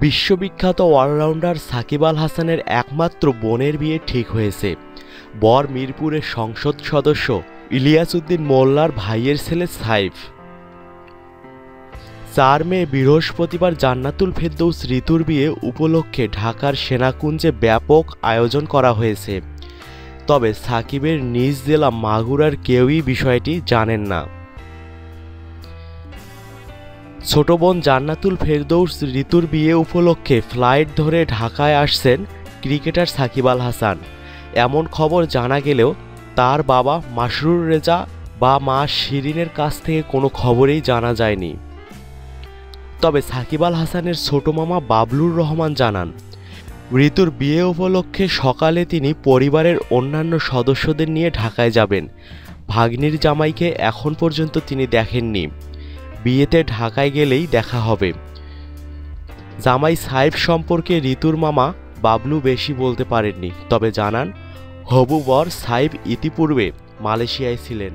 বিশ্ববিখ্যাত অলরাউন্ডার সাকিব আল হাসানের একমাত্র বোনের বিয়ে ঠিক হয়েছে। বর মিরপুরের সংসদ সদস্য ইলিয়াস উদ্দিন মোল্লার ভাইয়ের ছেলে সাইফ। চার মে বৃহস্পতিবার জান্নাতুল ফেরদৌস ঋতুর বিয়ে উপলক্ষে ঢাকার সেনাকুঞ্জে ব্যাপক আয়োজন করা হয়েছে। তবে সাকিবের নিজ জেলা মাগুরার কেউই বিষয়টি জানেন না। ছোট বোন জান্নাতুল ফেরদৌস ঋতুর বিয়ে উপলক্ষে ফ্লাইট ধরে ঢাকায় আসছেন ক্রিকেটার সাকিব আল হাসান। এমন খবর জানা গেলেও তার বাবা মাসরুর রেজা বা মা শিরিনের কাছ থেকে কোনো খবরেই জানা যায়নি। তবে সাকিব আল হাসানের ছোট মামা বাবলুর রহমান জানান, ঋতুর বিয়ে উপলক্ষে সকালে তিনি পরিবারের অন্যান্য সদস্যদের নিয়ে ঢাকায় যাবেন। ভাগ্নির জামাইকে এখন পর্যন্ত তিনি দেখেননি। বিয়েতে ঢাকায় গেলেই দেখা হবে। জামাই সাহেব সম্পর্কে ঋতুর মামা বাবলু বেশি বলতে পারেননি, তবে জানান, হবু বর সাহেব ইতিপূর্বে মালয়েশিয়ায় ছিলেন।